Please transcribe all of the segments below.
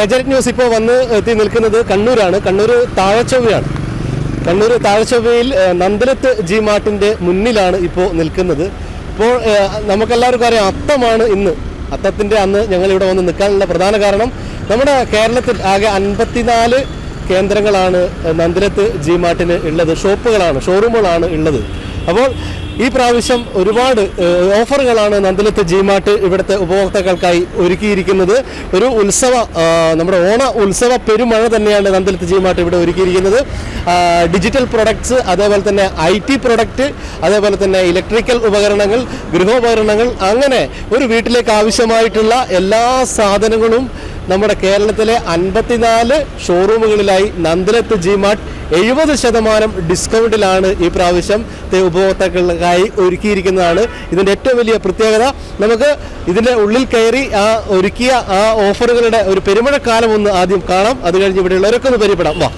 Agent news ഇപ്പോൾ വന്ന് എത്തി നിൽക്കുന്നത് കണ്ണൂരാണ്. കണ്ണൂർ താഴച്ചൊവ്വയാണ്. കണ്ണൂർ താഴച്ചൊവ്വയിൽ നന്ദലത്ത് ജി മാർട്ടിന്റെ മുന്നിലാണ് ഇപ്പോൾ നിൽക്കുന്നത്. ഇപ്പോൾ നമുക്കെല്ലാവർക്കും അറിയാം അത്തമാണ് ഇന്ന്. അത്തത്തിന്റെ അന്ന് ഞങ്ങൾ ഇവിടെ വന്ന് നിൽക്കാനുള്ള പ്രധാന കാരണം നമ്മുടെ കേരളത്തിൽ ആകെ അൻപത്തിനാല് കേന്ദ്രങ്ങളാണ് നന്ദലത്ത് ജി മാർട്ടിന് ഉള്ളത്. ഷോപ്പുകളാണ് ഷോറൂമുകളാണ് ഉള്ളത്. അപ്പോൾ ഈ പ്രാവശ്യം ഒരുപാട് ഓഫറുകളാണ് നന്ദലത്ത് ജിമാർട്ട് ഇവിടുത്തെ ഉപഭോക്താക്കൾക്കായി ഒരുക്കിയിരിക്കുന്നത്. ഒരു ഉത്സവ നമ്മുടെ ഓണ ഉത്സവ പെരുമഴ തന്നെയാണ് നന്ദലത്ത് ജിമാർട്ട് ഇവിടെ ഒരുക്കിയിരിക്കുന്നത്. ഡിജിറ്റൽ പ്രൊഡക്ട്സ് അതേപോലെ തന്നെ ഐ ടി പ്രൊഡക്റ്റ് അതേപോലെ തന്നെ ഇലക്ട്രിക്കൽ ഉപകരണങ്ങൾ ഗൃഹോപകരണങ്ങൾ അങ്ങനെ ഒരു വീട്ടിലേക്ക് ആവശ്യമായിട്ടുള്ള എല്ലാ സാധനങ്ങളും നമ്മുടെ കേരളത്തിലെ അൻപത്തിനാല് ഷോറൂമുകളിലായി നന്ദലത്ത് ജി മാർട്ട് എഴുപത് ശതമാനം ഡിസ്കൗണ്ടിലാണ് ഈ പ്രാവശ്യം ഉപഭോക്താക്കൾക്കായി ഒരുക്കിയിരിക്കുന്നതാണ്. ഇതിന്റെ ഏറ്റവും വലിയ പ്രത്യേകത നമുക്ക് ഇതിന്റെ ഉള്ളിൽ കയറി ആ ഒരുക്കിയ ആ ഓഫറുകളുടെ ഒരു പെരുമഴക്കാലം ഒന്ന് ആദ്യം കാണാം. അത് കഴിഞ്ഞ് ഇവിടെയുള്ളവരൊക്കെ ഒന്ന് പരിപെടാം വാ.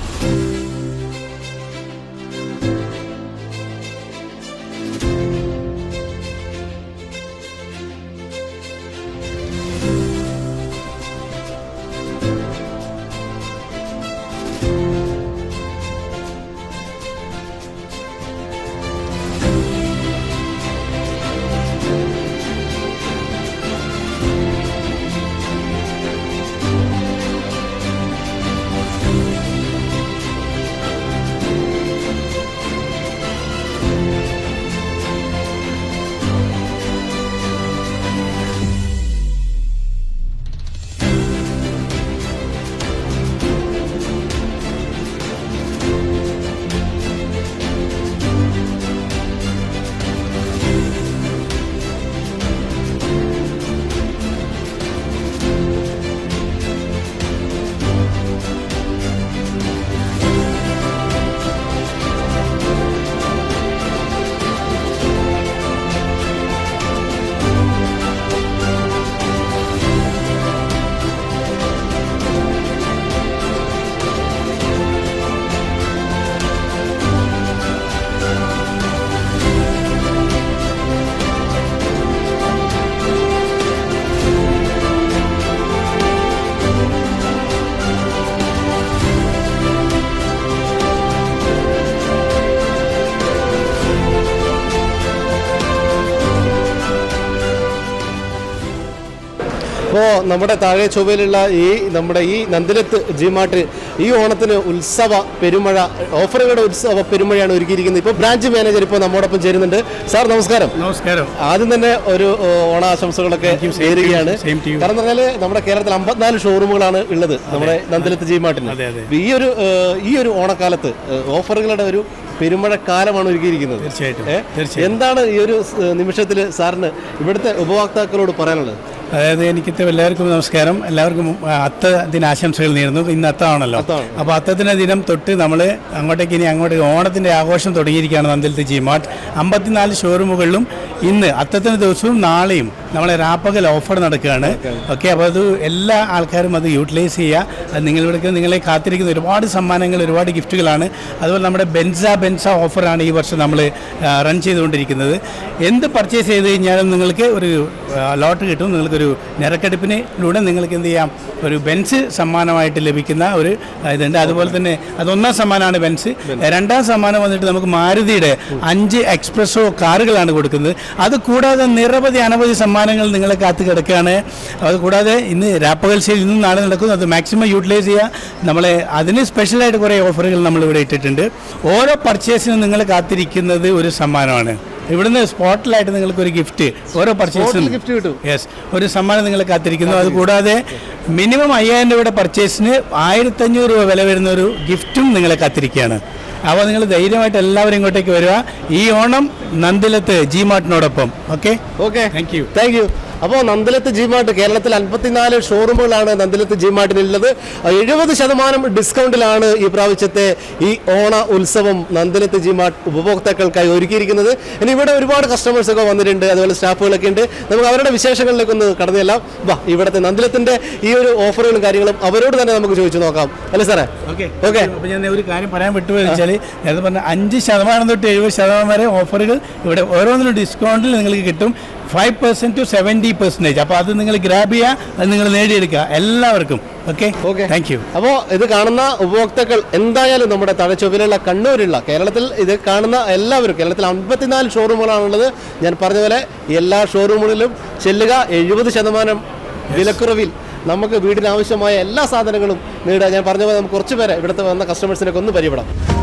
അപ്പോൾ നമ്മുടെ താഴെ ചൊവ്വയിലുള്ള ഈ നമ്മുടെ ഈ നന്ദിലത്ത് ജിമാട്ട് ഈ ഓണത്തിന് ഉത്സവ പെരുമഴ ഓഫറുകളുടെ ഉത്സവ പെരുമഴയാണ് ഒരുക്കിയിരിക്കുന്നത്. ഇപ്പോൾ ബ്രാഞ്ച് മാനേജർ ഇപ്പോൾ നമ്മോടൊപ്പം ചേരുന്നുണ്ട്. സാർ നമസ്കാരം. നമസ്കാരം. ആദ്യം തന്നെ ഒരു ഓണാശംസകളൊക്കെ ചേരുകയാണ് നേരുകയാണ്. കാരണം പറഞ്ഞാൽ നമ്മുടെ കേരളത്തിൽ അമ്പത്തിനാല് ഷോറൂമുകളാണ് ഉള്ളത് നമ്മുടെ നന്ദിലത്ത് ജി മാർട്ടിന് അതെ, അതെ. ഈ ഒരു ഈ ഒരു ഓണക്കാലത്ത് ഓഫറുകളുടെ ഒരു പെരുമഴക്കാലമാണ് ഒരുക്കിയിരിക്കുന്നത്. തീർച്ചയായിട്ടും? എന്താണ് ഈ ഒരു നിമിഷത്തിൽ സാറിന് ഇവിടുത്തെ ഉപഭോക്താക്കളോട് പറയാനുള്ളത്? അതായത് എനിക്ക് എല്ലാവർക്കും നമസ്കാരം. എല്ലാവർക്കും അത്ത ദിനാശംസകൾ നേരുന്നു. ഇന്ന് അത്താണല്ലോ. അപ്പോൾ അത്തത്തിന്റെ ദിനം തൊട്ട് നമ്മൾ അങ്ങോട്ടേക്ക് ഇനി അങ്ങോട്ട് ഓണത്തിന്റെ ആഘോഷം തുടങ്ങിയിരിക്കുകയാണ് നന്ദലത്ത് ജി മാർട്ട്. അമ്പത്തിനാല് ഷോറൂമുകളിലും ഇന്ന് അത്തത്തിന് ദിവസവും നാളെയും നമ്മളെ രാപ്പകൽ ഓഫർ നടക്കുകയാണ്. ഓക്കെ. അപ്പോൾ അത് എല്ലാ ആൾക്കാരും അത് യൂട്ടിലൈസ് ചെയ്യുക. അത് നിങ്ങളിവിടെ നിങ്ങളെ കാത്തിരിക്കുന്ന ഒരുപാട് സമ്മാനങ്ങൾ ഒരുപാട് ഗിഫ്റ്റുകളാണ് അതുപോലെ നമ്മുടെ ബെൻസ ബെൻസ ഓഫറാണ് ഈ വർഷം നമ്മൾ റൺ ചെയ്തുകൊണ്ടിരിക്കുന്നത്. എന്ത് പർച്ചേസ് ചെയ്ത് കഴിഞ്ഞാലും നിങ്ങൾക്ക് ഒരു ലോട്ട് കിട്ടും. നിങ്ങൾക്കൊരു നിരക്കെടുപ്പിനിലൂടെ നിങ്ങൾക്ക് എന്ത് ചെയ്യാം? ഒരു ബെൻസ് സമ്മാനമായിട്ട് ലഭിക്കുന്ന ഒരു ഇതുണ്ട്. അതുപോലെ തന്നെ അതൊന്നാം സമ്മാനമാണ് ബെൻസ്. രണ്ടാം സമ്മാനം വന്നിട്ട് നമുക്ക് മാരുതിയുടെ അഞ്ച് എക്സ്പ്രസോ കാറുകളാണ് കൊടുക്കുന്നത്. അത് കൂടാതെ നിരവധി അനവധി സമ്മാനങ്ങൾ നിങ്ങളെ കാത്തു കിടക്കുകയാണ്. അത് കൂടാതെ ഇന്ന് രാപ്പകൽ ശരി ഇന്നും നാളെ നടക്കുന്നു. അത് മാക്സിമം യൂട്ടിലൈസ് ചെയ്യുക. നമ്മളെ അതിന് സ്പെഷ്യലായിട്ട് കുറേ ഓഫറുകൾ നമ്മൾ ഇവിടെ ഇട്ടിട്ടുണ്ട്. ഓരോ പർച്ചേസിനും നിങ്ങൾ കാത്തിരിക്കുന്നത് ഒരു സമ്മാനമാണ്. ഇവിടുന്ന് സ്പോട്ടിലായിട്ട് നിങ്ങൾക്ക് ഒരു ഗിഫ്റ്റ് ഓരോ പർച്ചേസിനും ഗിഫ്റ്റ് കിട്ടും. യെസ് ഒരു സമ്മാനം നിങ്ങൾ കാത്തിരിക്കുന്നു. അതുകൂടാതെ മിനിമം അയ്യായിരം രൂപയുടെ പർച്ചേസിന് ആയിരത്തഞ്ഞൂറ് രൂപ വില വരുന്ന ഒരു ഗിഫ്റ്റും നിങ്ങളെ കാത്തിരിക്കുകയാണ്. അപ്പോൾ നിങ്ങൾ ധൈര്യമായിട്ട് എല്ലാവരും ഇങ്ങോട്ടേക്ക് വരിക. ഈ Onam Nandilath G മാർട്ടിനോടൊപ്പം okay okay thank you thank you അപ്പോൾ നന്ദലത്ത് ജി മാർട്ട് കേരളത്തിൽ അൻപത്തിനാല് ഷോറൂമുകളാണ് നന്ദലത്ത് ജി മാർട്ടിനുള്ളത് എഴുപത് ശതമാനം ഡിസ്കൗണ്ടിലാണ് ഈ പ്രാവശ്യത്തെ ഈ ഓണ ഉത്സവം നന്ദലത്ത് ജി മാർട്ട് ഉപഭോക്താക്കൾക്കായി ഒരുക്കിയിരിക്കുന്നത്. ഇനി ഇവിടെ ഒരുപാട് കസ്റ്റമേഴ്സ് ഒക്കെ വന്നിട്ടുണ്ട് അതുപോലെ സ്റ്റാഫുകളൊക്കെ ഉണ്ട്. നമുക്ക് അവരുടെ വിശേഷങ്ങളിലേക്ക് ഒന്ന് കടന്നു ചെല്ലാം. വാ ഇവിടുത്തെ നന്ദലത്തിന്റെ ഈ ഒരു ഓഫറുകളും കാര്യങ്ങളും അവരോട് തന്നെ നമുക്ക് ചോദിച്ചു നോക്കാം. അല്ലേ സാറേ? ഓക്കെ. ഓക്കെ. അപ്പോൾ ഞാൻ ഒരു കാര്യം പറയാൻ വിട്ടുപോയെന്ന് വെച്ചാൽ നേരത്തെ പറഞ്ഞ അഞ്ച് ശതമാനം തൊട്ട് എഴുപത് ശതമാനം വരെ ഓഫറുകൾ ഇവിടെ ഓരോന്നിനും ഡിസ്കൗണ്ടിൽ നിങ്ങൾക്ക് കിട്ടും. Five percent to seventy percentage അപ്പോൾ അത് നിങ്ങൾ ഗ്രാബ് ചെയ്യുക അത് നിങ്ങൾ നേടിയെടുക്കുക. എല്ലാവർക്കും. ഓക്കെ ഓക്കെ താങ്ക് യു അപ്പോൾ ഇത് കാണുന്ന ഉപഭോക്താക്കൾ എന്തായാലും നമ്മുടെ തഴച്ചുവിലുള്ള കണ്ണൂരുള്ള കേരളത്തിൽ ഇത് കാണുന്ന എല്ലാവരും കേരളത്തിൽ അമ്പത്തിനാല് ഷോറൂമുകളാണുള്ളത് ഞാൻ പറഞ്ഞ പോലെ എല്ലാ ഷോറൂമുകളിലും ചെല്ലുക എഴുപത് ശതമാനം വിലക്കുറവിൽ നമുക്ക് വീടിനാവശ്യമായ എല്ലാ സാധനങ്ങളും നേടുക. ഞാൻ പറഞ്ഞ പോലെ നമുക്ക് കുറച്ച് പേരെ ഇവിടുത്തെ വന്ന കസ്റ്റമേഴ്സിനൊക്കെ ഒന്ന് പരിചയപ്പെടാം.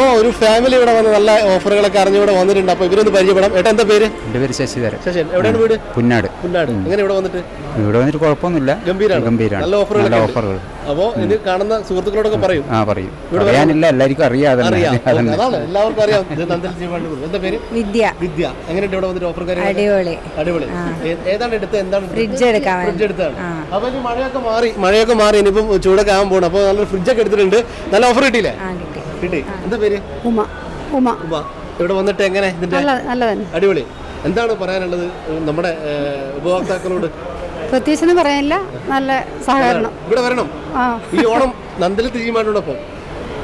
അപ്പോൾ ഒരു ഫാമിലി ഇവിടെ വന്ന് നല്ല ഓഫറുകളൊക്കെ അറിഞ്ഞിവിടെ വന്നിട്ടുണ്ട്. അപ്പോൾ ഇവരൊന്ന് പരിചയപ്പെടാം. ഏട്ടാ എന്താ പേര്? എന്റെ പേര് ശശിധരൻ. ശശി എവിടെയാണ് വീട്? പുന്നാട്. പുന്നാട്. എങ്ങനെ ഇവിടെ വന്നിട്ട്? ഇവിടെ വന്നിട്ട് കുഴപ്പമൊന്നുമില്ല. ഗംഭീരാണ്? ഗംഭീരാണ്. നല്ല ഓഫറുകൾ നല്ല ഓഫറുകൾ അപ്പോൾ ഇത് കാണുന്ന സുഹൃത്തുക്കളോടൊക്കെ പറയും. ആ പറയും. പറയാനില്ല എല്ലാവർക്കും അറിയാതെ അറിയാം. അതാണ് എല്ലാവർക്കും അറിയാം. എന്താ പേര്? വിദ്യ. വിദ്യ. എങ്ങനെയുണ്ട് ഇവിടെ വന്നിട്ട് ഓഫർ കാര്യം അടിപൊളി. അടിപൊളി. ഏതാണ് എടുത്ത്? എന്താണ് ഫ്രിഡ്ജ് എടുക്കാൻ ഫ്രിഡ്ജ് എടുത്താണ്. അപ്പൊ ഇനി മഴയൊക്കെ മാറി. മഴയൊക്കെ മാറി ഇനിയിപ്പം ചൂടൊക്കെ ആകാൻ പോകണം അപ്പോൾ നല്ലൊരു ഫ്രിഡ്ജൊക്കെ എടുത്തിട്ടുണ്ട്. നല്ല ഓഫർ കിട്ടിയില്ലേ? കിട്ടി എന്താ പേര്? ഉമ. ഉമ. ഉമ. ഇവിടെ വന്നിട്ട് എങ്ങനെ ഇതിന്റെ അടിപൊളി. എന്താണ് പറയാനുള്ളത് നമ്മുടെ ഉപഭോക്താക്കളോട്? പ്രത്യേകിച്ചൊന്നും പറയാനില്ല. നല്ല സഹകരണം. ഇവിടെ വരണം. ഈ ഓണം നന്ദലത്ത് ചെയ്യുമായിട്ടോടൊപ്പം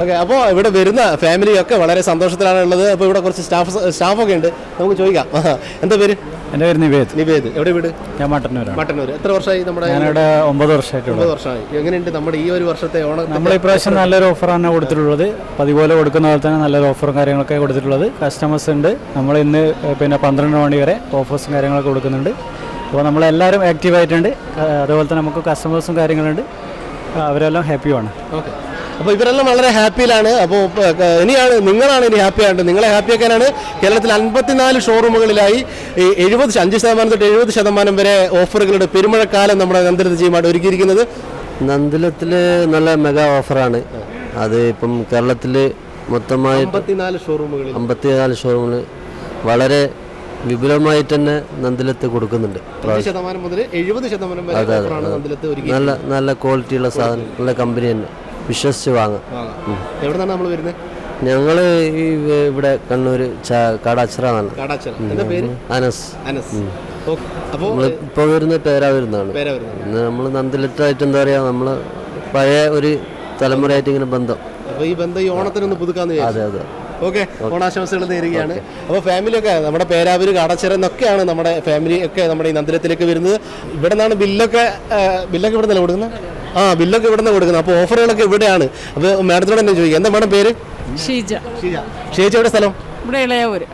ഓക്കെ അപ്പോൾ ഇവിടെ വരുന്ന ഫാമിലിയൊക്കെ വളരെ സന്തോഷത്തിലാണ് ഉള്ളത്. അപ്പോൾ ഇവിടെ കുറച്ച് സ്റ്റാഫ് സ്റ്റാഫൊക്കെ ഉണ്ട്. നമുക്ക് ചോദിക്കാം. എന്താ പേര്? എന്റെ പേര് നിവേദ്. നിവേദ്. എവിടെ വീട്? ഞാൻ മട്ടന്നൂർ മട്ടന്നൂർ എത്ര വർഷമായി നമ്മുടെ ഞാനിവിടെ ഒമ്പത് വർഷമായിട്ട് ഒമ്പത് വർഷമായി. എങ്ങനെയുണ്ട് നമ്മുടെ ഈ ഒരു വർഷത്തെ ഓണം നമ്മൾ ഇപ്രാവശ്യം നല്ലൊരു ഓഫറാണ് കൊടുത്തിട്ടുള്ളത്. അതുപോലെ കൊടുക്കുന്ന പോലെ തന്നെ നല്ലൊരു ഓഫറും കാര്യങ്ങളൊക്കെ കൊടുത്തിട്ടുള്ളത്. കസ്റ്റമേഴ്സ് ഉണ്ട്. നമ്മൾ ഇന്ന് പിന്നെ പന്ത്രണ്ട് മണി വരെ ഓഫേഴ്സും കാര്യങ്ങളൊക്കെ കൊടുക്കുന്നുണ്ട്. അപ്പോൾ നമ്മളെല്ലാവരും ആക്റ്റീവായിട്ടുണ്ട് അതുപോലെ തന്നെ നമുക്ക് കസ്റ്റമേഴ്സും കാര്യങ്ങളുണ്ട്. അവരെല്ലാം ഹാപ്പിയുമാണ് ഓക്കെ. അപ്പോൾ ഇവരെല്ലാം വളരെ ഹാപ്പിയിലാണ്. അപ്പോൾ ഇനിയാണ് നിങ്ങളാണ് ഇനി ഹാപ്പി ആയിട്ട് നിങ്ങളെ ഹാപ്പി ആക്കാനാണ് കേരളത്തിൽ അൻപത്തിനാല് ഷോറൂമുകളിലായി ഈ എഴുപത് അഞ്ച് ശതമാനം തൊട്ട് എഴുപത് ശതമാനം വരെ ഓഫറുകളുടെ പെരുമഴക്കാലം നമ്മുടെ നന്ദനത്ത് ചെയ്യുമായിട്ട് ഒരുക്കിയിരിക്കുന്നത്. നന്ദിലത്തിൽ നല്ല മെഗാ ഓഫറാണ്. അത് ഇപ്പം കേരളത്തിൽ മൊത്തമായി അമ്പത്തിനാല് ഷോറൂമുകൾ അമ്പത്തിനാല് ഷോറൂമുകൾ വളരെ വിപുലമായിട്ട് തന്നെ നന്ദിലത്ത് കൊടുക്കുന്നുണ്ട്. ശതമാനം മുതൽ എഴുപത് ശതമാനം നല്ല നല്ല ക്വാളിറ്റിയുള്ള സാധനം നല്ല കമ്പനി തന്നെ. വിശ്വസിച്ച് വാങ്ങാം. എവിടെ നിന്നാണ് നമ്മൾ വരുന്നത് ഞങ്ങൾ ഈ ഇവിടെ കണ്ണൂർ കാടാച്ചിറ. അനസ്. അനസ്. ഇപ്പൊ വരുന്ന പേരാ വരുന്നതാണ് നമ്മൾ നന്ദിലിട്ടായിട്ട് എന്താ പറയുക നമ്മൾ പഴയ ഒരു തലമുറയായിട്ട് ഇങ്ങനെ ബന്ധം. അപ്പോൾ ഈ ബന്ധം ഈ ഓണത്തിനൊന്ന് പുതുക്കാന്ന് അതെ അതെ. ഓക്കെ ഓണാശംസകൾ നേരുകയാണ്. അപ്പോൾ ഫാമിലിയൊക്കെ നമ്മുടെ പേരാവൂര് കാടച്ചിറ എന്നൊക്കെയാണ് നമ്മുടെ ഫാമിലി ഒക്കെ നമ്മുടെ ഈ നന്ദിരത്തിലേക്ക് വരുന്നത്. ഇവിടെ നിന്നാണ് ബില്ലൊക്കെ ബില്ലൊക്കെ ഇവിടെ നിന്നല്ല കൊടുക്കുന്നത് ആ ബില്ലൊക്കെ ഇവിടെ നിന്ന് കൊടുക്കുന്നത് അപ്പോൾ ഓഫറുകളൊക്കെ ഇവിടെയാണ്. അപ്പോൾ മാഡത്തിനോട് തന്നെ ചോദിക്കാം എന്താ മാഡം പേര്? ഷീജ. ഷീജ. എവിടെ സ്ഥലം? ഇവിടെ ഇളയവൂര്.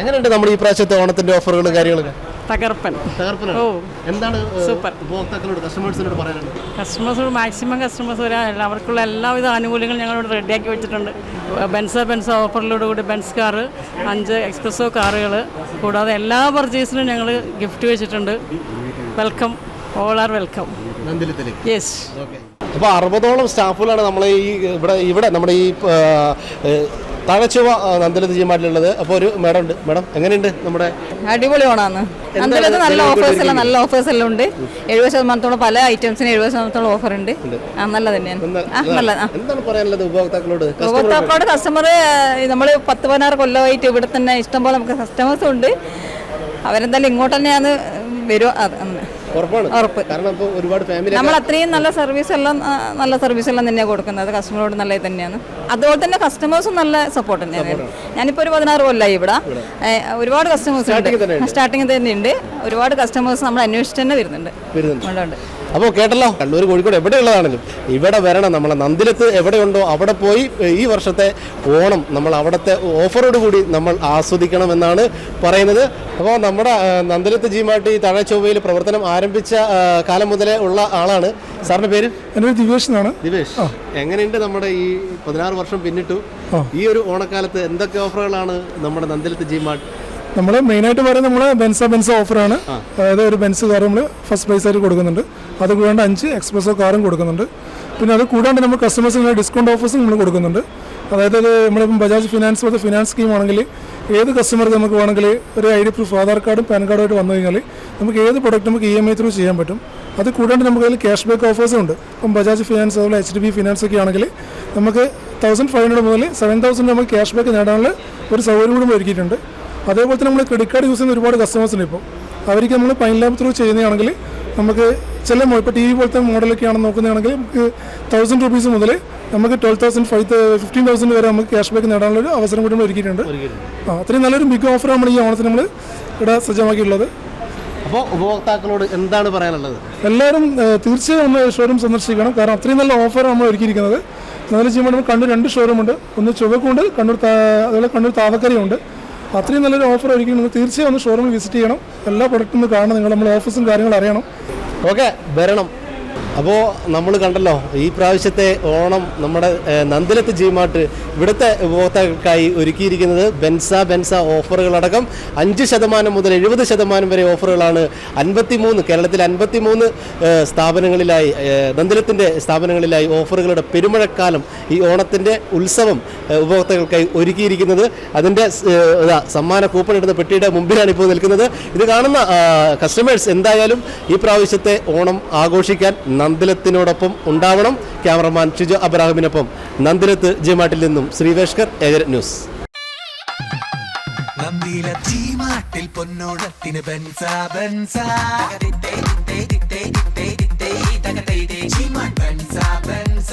എങ്ങനെയുണ്ട് നമ്മുടെ ഈ പ്രാവശ്യത്തെ ഓണത്തിന്റെ ഓഫറുകളും കാര്യങ്ങളൊക്കെ? തകർപ്പൻ. തകർപ്പനാണ്. ഓ. എന്താണ് സൂപ്പർ. ഉപഭോക്താക്കളോട് കസ്റ്റമേഴ്സിനോട് പറയാനുള്ളത്? കസ്റ്റമേഴ്സോട് മാക്സിമം കസ്റ്റമേഴ്സ് വരാനല്ല അവർക്കുള്ള എല്ലാവിധ ആനുകൂല്യങ്ങളും ഞങ്ങളിവിടെ റെഡിയാക്കി വെച്ചിട്ടുണ്ട്. ബെൻസ് ബെൻസ് ഓഫറിലൂടെ കൂടി ബെൻസ് കാർ അഞ്ച് എക്സ്പ്രസോ കാറുകൾ കൂടാതെ എല്ലാ പർച്ചേസിനും ഞങ്ങൾ ഗിഫ്റ്റ് വെച്ചിട്ടുണ്ട്. Welcome. All are welcome yes അപ്പോൾ അറുപതോളം സ്റ്റാഫുകളാണ് നമ്മളെ ഈ ഇവിടെ ഇവിടെ നമ്മുടെ ഈ തഴച്ചുവ നന്ദലത്ത് ചെയ്യുമായിട്ടുള്ളത് അപ്പോൾ ഒരു മേഡം ഉണ്ട് മേഡം എങ്ങനെയുണ്ട് നമ്മുടെ അടിപൊളി ഓണാണ്. നന്ദലത്ത് നല്ല ഓഫേഴ്സ് എല്ലാം നല്ല ഓഫേഴ്സ് എല്ലാം ഉണ്ട്. എഴുപത് ശതമാനത്തോളം പല ഐറ്റംസിന് എഴുപത് ശതമാനത്തോളം ഓഫർ ഉണ്ട്. ആ നല്ല തന്നെയാണ്. എന്താണ് പറയാനുള്ളത് ഉപഭോക്താക്കളോട്? ഉപഭോക്താക്കളോട് കസ്റ്റമർ നമ്മൾ പത്ത് പതിനാറ് കൊല്ലമായിട്ട് ഇവിടെ തന്നെ ഇഷ്ടംപോലെ നമുക്ക് കസ്റ്റമേഴ്സും ഉണ്ട്. അവരെന്തായാലും ഇങ്ങോട്ട് തന്നെയാണ് വരുക. ഉറപ്പാണ്. ഉറപ്പ്. കാരണം ഇപ്പോൾ ഒരുപാട് ഫാമിലി നമ്മൾ അത്രയും നല്ല സർവീസ് എല്ലാം നല്ല സർവീസ് എല്ലാം തന്നെയാണ് കൊടുക്കുന്നത്. കസ്റ്റമറോട് നല്ല തന്നെയാണ്. അതുപോലെ തന്നെ കസ്റ്റമേഴ്സും നല്ല സപ്പോർട്ട് തന്നെയാണ്. ഞാനിപ്പോൾ ഒരു പതിനാറ് കൊല്ലായി ഇവിടെ. ഒരുപാട് കസ്റ്റമേഴ്സ് ഉണ്ട്. സ്റ്റാർട്ടിങ് തന്നെ ഉണ്ട്. ഒരുപാട് കസ്റ്റമേഴ്സ് നമ്മൾ അന്വേഷിച്ച് തന്നെ വരുന്നുണ്ട്. വരുന്നുണ്ട്. അപ്പോൾ കേട്ടല്ലോ കണ്ണൂർ കോഴിക്കോട് എവിടെയുള്ളതാണെങ്കിലും ഇവിടെ വരണം നമ്മളെ നന്ദിലത്ത് എവിടെയുണ്ടോ അവിടെ പോയി ഈ വർഷത്തെ ഓണം നമ്മൾ അവിടുത്തെ ഓഫറോട് കൂടി നമ്മൾ ആസ്വദിക്കണമെന്നാണ് പറയുന്നത്. അപ്പോൾ നമ്മുടെ നന്ദിലത്ത് ജി മാട്ടി താഴെ ചൊവ്വയിൽ പ്രവർത്തനം ആരംഭിച്ച കാലം മുതലേ ഉള്ള ആളാണ്. സാറിന്റെ പേര്? എന്റെ പേര് ദിവേഷ് എന്നാണ്. ദിവേഷ് എങ്ങനെയുണ്ട് നമ്മുടെ ഈ പതിനാറ് വർഷം പിന്നിട്ടു? ഈ ഒരു ഓണക്കാലത്ത് എന്തൊക്കെ ഓഫറുകളാണ് നമ്മുടെ നന്ദിലത്ത് ജി മാർട്ട് നമ്മൾ മെയിനായിട്ട് പറയുന്നത് നമ്മൾ ബെൻസ ബെൻസ ഓഫറാണ്. അതായത് ഒരു ബെൻസ് കാർ നമ്മൾ ഫസ്റ്റ് പ്രൈസ് ആയിട്ട് കൊടുക്കുന്നുണ്ട്. അത് കൂടാണ്ട് അഞ്ച് എക്സ്പ്രസോ കാറും കൊടുക്കുന്നുണ്ട്. പിന്നെ അത് കൂടാണ്ട് നമ്മൾ കസ്റ്റമേഴ്സിന് ഡിസ്കൗണ്ട് ഓഫേഴ്സും നമ്മൾ കൊടുക്കുന്നുണ്ട്. അതായത് അത് നമ്മളിപ്പം ബജാജ് ഫിനാൻസ് പോലത്തെ ഫിനാൻസ് സ്കീം ആണെങ്കിൽ ഏത് കസ്റ്റമർക്ക് നമുക്ക് വേണമെങ്കിൽ ഒരു ഐ ഡി പ്രൂഫ് ആധാർ കാർഡും പാൻ കാർഡുമായിട്ട് വന്നു കഴിഞ്ഞാൽ നമുക്ക് ഏത് പ്രൊഡക്റ്റ് നമുക്ക് ഇ എം ഐ ത്രൂ ചെയ്യാൻ പറ്റും. അത് കൂടാണ്ട് നമുക്ക് അതിൽ ക്യാഷ് ബാക്ക് ഓഫേഴ്സും ഉണ്ട്. ഇപ്പം ബജാജ് ഫിനാൻസ് അതുപോലെ എച്ച് ഡി ബി ഫിനാൻസ് ഒക്കെ ആണെങ്കിൽ നമുക്ക് തൗസൻഡ് ഫൈവ് ഹൺഡ്രഡ് മുതൽ സെവൻ തൗസൻഡ് നമുക്ക് ക്യാഷ് ബാക്ക് നേടാനുള്ള ഒരു സൗകര്യം കൂടി ഒരുക്കിയിട്ടുണ്ട്. അതേപോലെ തന്നെ നമ്മൾ ക്രെഡിറ്റ് കാർഡ് യൂസ് ചെയ്യുന്ന ഒരുപാട് കസ്റ്റമേഴ്സ് ഉണ്ട് ഇപ്പോൾ അവർക്ക് നമ്മൾ പൈൻ ലാബ് ത്രൂ ചെയ്യുന്നതാണെങ്കിൽ നമുക്ക് ചില ഇപ്പോൾ ടി വി പോലത്തെ മോഡലൊക്കെ ആണെന്ന് നോക്കുന്നതാണെങ്കിൽ നമുക്ക് തൗസൻഡ് റുപ്പീസ് മുതൽ നമുക്ക് twelve thousand five fifteen thousand വരെ നമുക്ക് ക്യാഷ് ബാക്ക് നേടാനുള്ള ഒരു അവസരം കൂടി നമ്മൾ ഒരുക്കിയിട്ടുണ്ട്. ആ അത്രയും നല്ലൊരു ബിഗ് ഓഫർ നമ്മൾ ഈ ഓണത്തിന് നമ്മൾ ഇവിടെ സജ്ജമാക്കിയിട്ടുള്ളത്. അപ്പോൾ ഉപഭോക്താക്കളോട് എന്താണ് പറയാനുള്ളത്? എല്ലാവരും തീർച്ചയായും ഒന്ന് ഷോറൂം സന്ദർശിക്കണം. കാരണം അത്രയും നല്ല ഓഫർ നമ്മൾ ഒരുക്കിയിരിക്കുന്നത്. എന്നാലും ചെയ്യുമ്പോൾ നമുക്ക് കണ്ണൂർ രണ്ട് ഷോറൂമുണ്ട് ഒന്ന് ചുവക്കുണ്ട് കണ്ണൂർ അതുപോലെ കണ്ണൂർ താവക്കരയുണ്ട്. അത്രയും നല്ലൊരു ഓഫർ ഒരിക്കലും നിങ്ങൾ തീർച്ചയായും ഒന്ന് ഷോറൂമിൽ വിസിറ്റ് ചെയ്യണം. എല്ലാ പ്രൊഡക്റ്റും കാണണം. നിങ്ങൾ നമ്മുടെ ഓഫീസും കാര്യങ്ങളും അറിയണം. ഓക്കെ വരണം. അപ്പോൾ നമ്മൾ കണ്ടല്ലോ ഈ പ്രാവശ്യത്തെ ഓണം നമ്മുടെ നന്ദിലത്ത് ജീമാർട്ട് ഇവിടുത്തെ ഉപഭോക്താക്കൾക്കായി ഒരുക്കിയിരിക്കുന്നത് ബെൻസ ബെൻസ ഓഫറുകളടക്കം അഞ്ച് ശതമാനം മുതൽ എഴുപത് ശതമാനം വരെ ഓഫറുകളാണ് അൻപത്തിമൂന്ന് കേരളത്തിൽ അൻപത്തിമൂന്ന് മൂന്ന് സ്ഥാപനങ്ങളിലായി നന്ദിലത്തിന്റെ സ്ഥാപനങ്ങളിലായി ഓഫറുകളുടെ പെരുമഴക്കാലം ഈ ഓണത്തിന്റെ ഉത്സവം ഉപഭോക്താക്കൾക്കായി ഒരുക്കിയിരിക്കുന്നത്. അതിന്റെ സമ്മാന കൂപ്പൺ ഇടുന്ന പെട്ടിയുടെ മുമ്പിലാണ് ഇപ്പോൾ നിൽക്കുന്നത്. ഇത് കാണുന്ന കസ്റ്റമേഴ്സ് എന്തായാലും ഈ പ്രാവശ്യത്തെ ഓണം ആഘോഷിക്കാൻ നന്ദിലത്തിനോടൊപ്പം ഉണ്ടാവണം. ക്യാമറമാൻ ഷിജോ അബ്രാഹിമിനൊപ്പം നന്ദിലത്ത് ജിമാട്ടിൽ നിന്നും ശ്രീവേഷ്കർ ഏകര ന്യൂസ്. നന്ദിയില ബെൻസ.